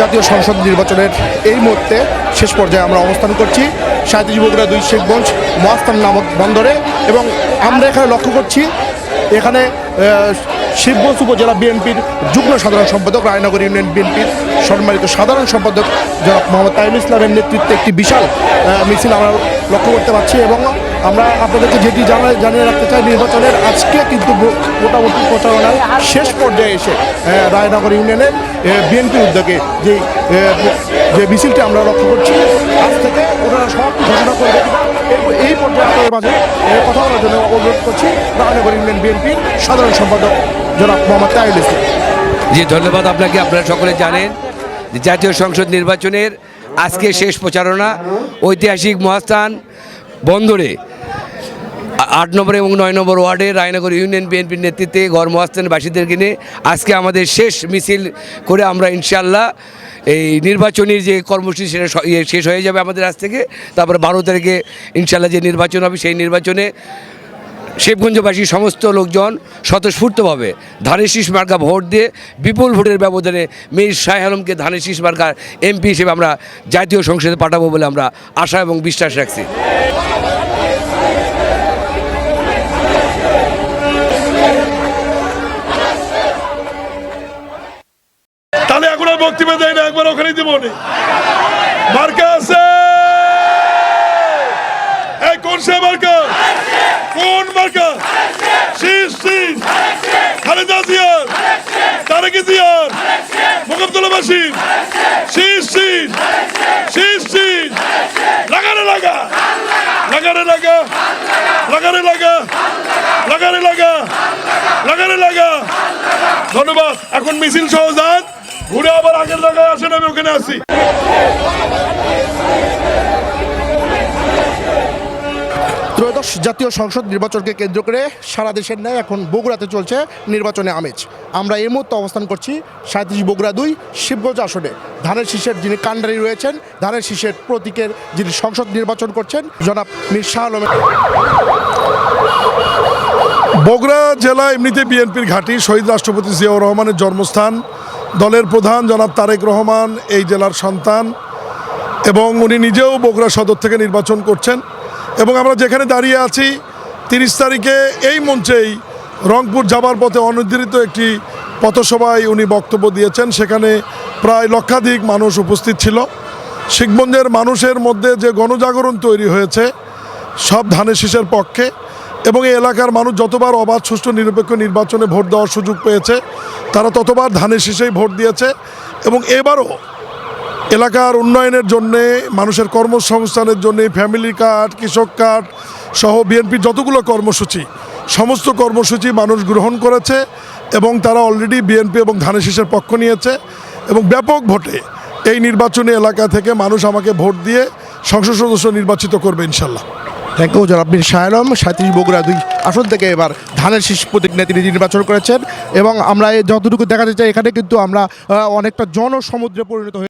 জাতীয় সংসদ নির্বাচনের এই মুহূর্তে শেষ পর্যায়ে আমরা অবস্থান করছি। সাঁত্রিশ বগুড়া দুই শেখগঞ্জ মহাস্থান নামক বন্দরে এবং আমরা এখানে লক্ষ্য করছি, এখানে শিবগঞ্জ উপজেলা বিএনপির যুগ্ম সাধারণ সম্পাদক, রায়নগর ইউনিয়ন বিএনপির সম্মানিত সাধারণ সম্পাদক জনাব মোহাম্মদ তাইম ইসলামের নেতৃত্বে একটি বিশাল মিছিল আমরা লক্ষ্য করতে পারছি এবং আমরা আপনাদেরকে যেটি জানা জানিয়ে রাখতে চাই, নির্বাচনের আজকে কিন্তু মোটামুটি প্রচারণার শেষ পর্যায়ে এসে রায়নগর ইউনিয়নের বিএনপির উদ্যোগে যে যে মিছিলটি আমরা লক্ষ্য করছি, আজ থেকে ওনারা সব ঘোষণা করবে এই- পর্যায়ে আপনাদের মাঝে কথা বলার জন্য অনুরোধ করছি, রায়নগর ইউনিয়ন বিএনপির সাধারণ সম্পাদক জনাব মোহাম্মদ ইসলাম। জি, ধন্যবাদ আপনাকে, আপনারা সকলে জানেন জাতীয় সংসদ নির্বাচনের আজকে শেষ প্রচারণা, ঐতিহাসিক মহাস্থান বন্দরে আট নম্বর এবং নয় নম্বর ওয়ার্ডে রায়নগর ইউনিয়ন বিএনপির নেতৃত্বে গড় মহাস্থানবাসীদেরকে নিয়ে আজকে আমাদের শেষ মিছিল করে আমরা ইনশাল্লাহ এই নির্বাচনী যে কর্মসূচি সেটা ইয়ে শেষ হয়ে যাবে আমাদের আজ থেকে। তারপরে বারো তারিখে ইনশাল্লাহ যে নির্বাচন হবে সেই নির্বাচনে শিবগঞ্জবাসী সমস্ত লোকজন স্বতঃস্ফূর্তভাবে ধানের শীষ মার্কা ভোট দিয়ে বিপুল ভোটের ব্যবধানে মীর শাহ আলমকে ধানের শীষ এমপি হিসেবে আমরা জাতীয় সংসদে পাঠাবো বলে আমরা আশা এবং বিশ্বাস রাখছি। বক্তব্য দেয় না। একবার ওখানেই দিব মার্কা আছে কোন সে মার্কা কোন মার্কা শীষ শীষ। খালেদা জিয়ার। তারেক জিয়ার। শীষ শীষ। শীষ শীষ। লাগারে লাগা। লাগারে লাগা। লাগারে লাগা। লাগারে লাগা। লাগারে লাগা। ধন্যবাদ। এখন মিছিল সহ যান। ঘুরে আবার আগের জায়গায় আসেন আমি ওখানে আসি ত্রয়োদশ জাতীয় সংসদ নির্বাচনকে কেন্দ্র করে সারা দেশের ন্যায় এখন বগুড়াতে চলছে নির্বাচনে আমেজ। আমরা এই মুহূর্তে অবস্থান করছি সাঁত্রিশ বগুড়া দুই শিবগঞ্জ আসনে। ধানের শীষের যিনি কাণ্ডারি রয়েছেন ধানের শীষের প্রতীকের যিনি সংসদ নির্বাচন করছেন জনাব মীর শাহ আলমের। বগুড়া জেলা এমনিতে বিএনপির ঘাঁটি শহীদ রাষ্ট্রপতি জিয়াউর রহমানের জন্মস্থান। দলের প্রধান জনাব তারেক রহমান, এই জেলার সন্তান এবং উনি নিজেও বগুড়া সদর থেকে নির্বাচন করছেন এবং আমরা যেখানে দাঁড়িয়ে আছি তিরিশ তারিখে এই মঞ্চেই রংপুর যাবার পথে অনির্ধারিত একটি পথসভায় উনি বক্তব্য দিয়েছেন। সেখানে প্রায় লক্ষাধিক মানুষ উপস্থিত ছিল। শিখগঞ্জের মানুষের মধ্যে যে গণজাগরণ তৈরি হয়েছে, সব ধানের শীষের পক্ষে। এবং এই এলাকার মানুষ যতবার অবাধ, সুষ্ঠু, নিরপেক্ষ নির্বাচনে ভোট দেওয়ার সুযোগ পেয়েছে, তারা ততবার ধানের শীষেই ভোট দিয়েছে এবং এবারও এলাকার উন্নয়নের জন্যে, মানুষের কর্মসংস্থানের জন্য ফ্যামিলি কার্ড কৃষক কার্ড সহ বিএনপির যতগুলো কর্মসূচি, সমস্ত কর্মসূচি মানুষ গ্রহণ করেছে এবং তারা অলরেডি বিএনপি এবং ধানের শীষের পক্ষ নিয়েছে এবং ব্যাপক ভোটে এই নির্বাচনী এলাকা থেকে মানুষ আমাকে ভোট দিয়ে সংসদ সদস্য নির্বাচিত করবে ইনশাল্লাহ। থ্যাংক ইউ জনাব মির শাহ আলম সাঁত্রিশ বগুড়া দুই আসন থেকে এবার ধানের শীষ প্রতীক নিয়ে তিনি নির্বাচন করেছেন এবং আমরা যতটুকু দেখাতে চাই, এখানে কিন্তু আমরা অনেকটা জনসমুদ্রে পরিণত হয়ে